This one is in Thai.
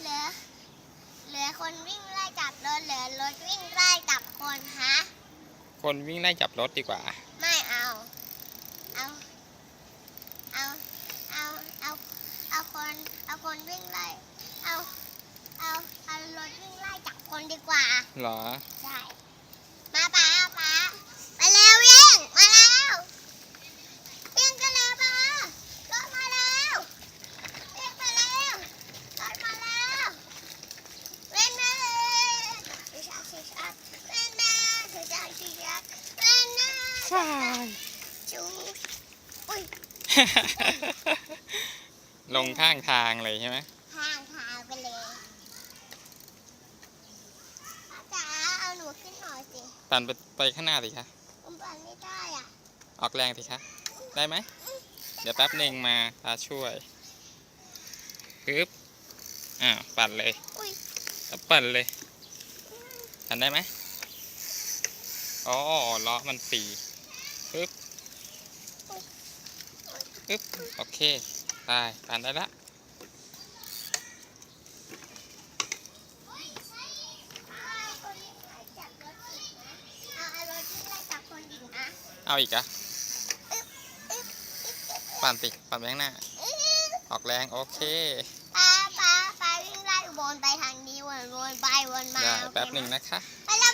เหลือ เหลือคนวิ่งไล่จับรถเหลือรถวิ่งไล่จับคนฮะ คนวิ่งไล่จับรถดีกว่า ไม่เอา เอา เอา เอา เอา เอาคน เอาคนวิ่งไล่ เอา เอา เอารถวิ่งไล่จับคนดีกว่า เหรอ ใช่ มาป้าป้าไปเร็ววิ่ง มาแล้ววิ่งกันแล้วป้ารถมาแล้ววิ่งมาแล้วรถมาแล้ววิ่งมาเลยชิชักชิชักวิ่งมาชิชักชิชักวิ่ งมาชูอุ้ยลงข้างทางเลยใช่ไหมทางทางไปเลยป้าจ๋าเอาหนูขึ้นหน่อยสิปั่นไปไปข้างหน้าสิคะผมปั่นไม่ได้อะออกแรงสิคะได้ไหมเดี๋ยวแป๊บหนึ่งมาตาช่วยฮึบอ่าวปั่นเลยอุ้ยแล้วปั่นเลยปั่นได้ไหมอ๋อล้อมันสี ฮึบฮึบโอเคไปปั่นได้ละเอาคนที่ไล่จับรถอีกนะเอาเอารถที่ไล่จับคนอีกนะเอาอีกอะอึ๊บอึ๊บอึ๊บปั่นสิปั่นไปข้างหน้าอึ๊บออกแรงโอเคป้าป้าป้าวิ่งไล่วนไปทางนี้วนวนไปวนมาได้โอเคแป๊บหนึ่งไหมนะคะไปแล้ว